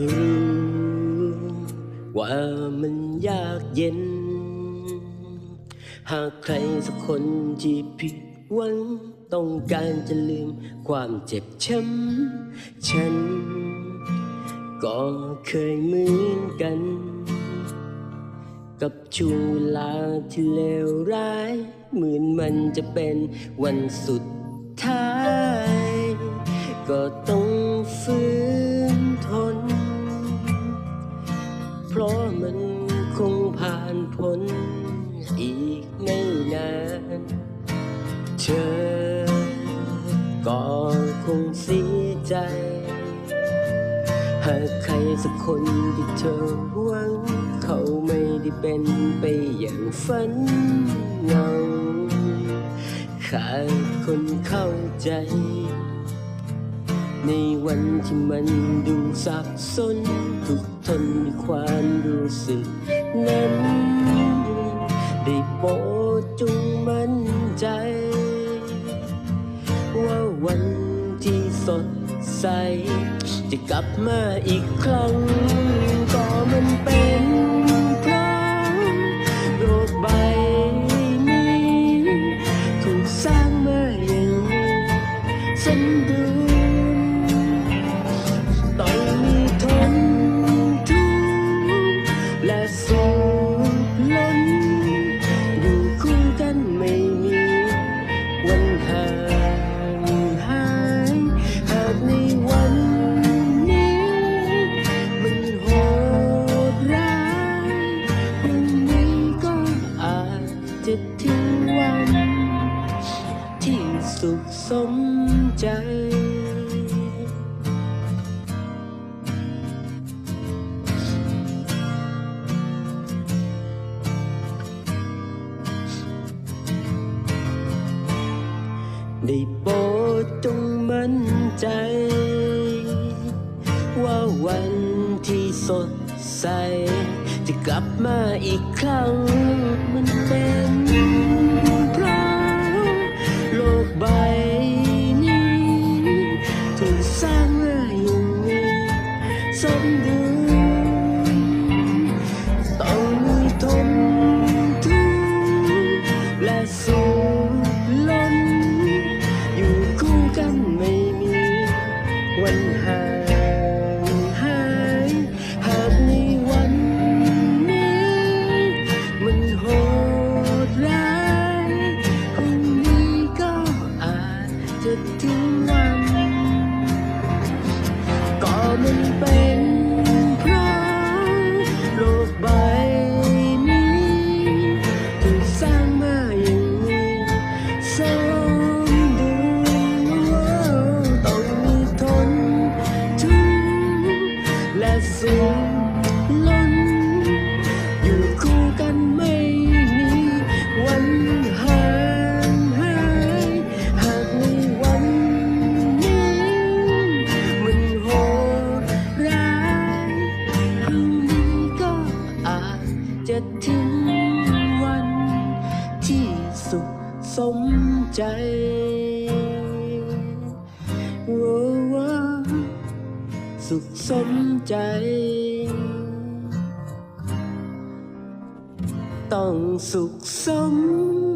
รู้ว่ามันยากเย็น หากใครสักคนที่ผิดหวังต้องการจะลืมความเจ็บช้ำฉัน ก็เคยเหมือนกัน กับช่วงเวลาที่เลวร้าย เหมือนมันจะเป็นวันสุดท้าย ก็ต้อง อ ก็คงเสียใจ หากใครสักคนที่เธอหวัง เขาไม่ได้เป็นไปอย่างฝันเงาขาดคนเข้าใจ ในวันที่มันดูสับสน ทุกทนในความรู้สึกนั้นได้โปรดจงมั่นใจ ว่าวันที่สดใส จะกลับมาอีกครั้งก็มันเป็น สุขสมใจ ได้โปรดจงมั่นใจ ว่าวันที่สดใส จะกลับมาอีกครั้งมันเป็น ถึงวัน ก็มันเป็น ใจโอ้โอ้สุขสมใจ ต้องสุขสม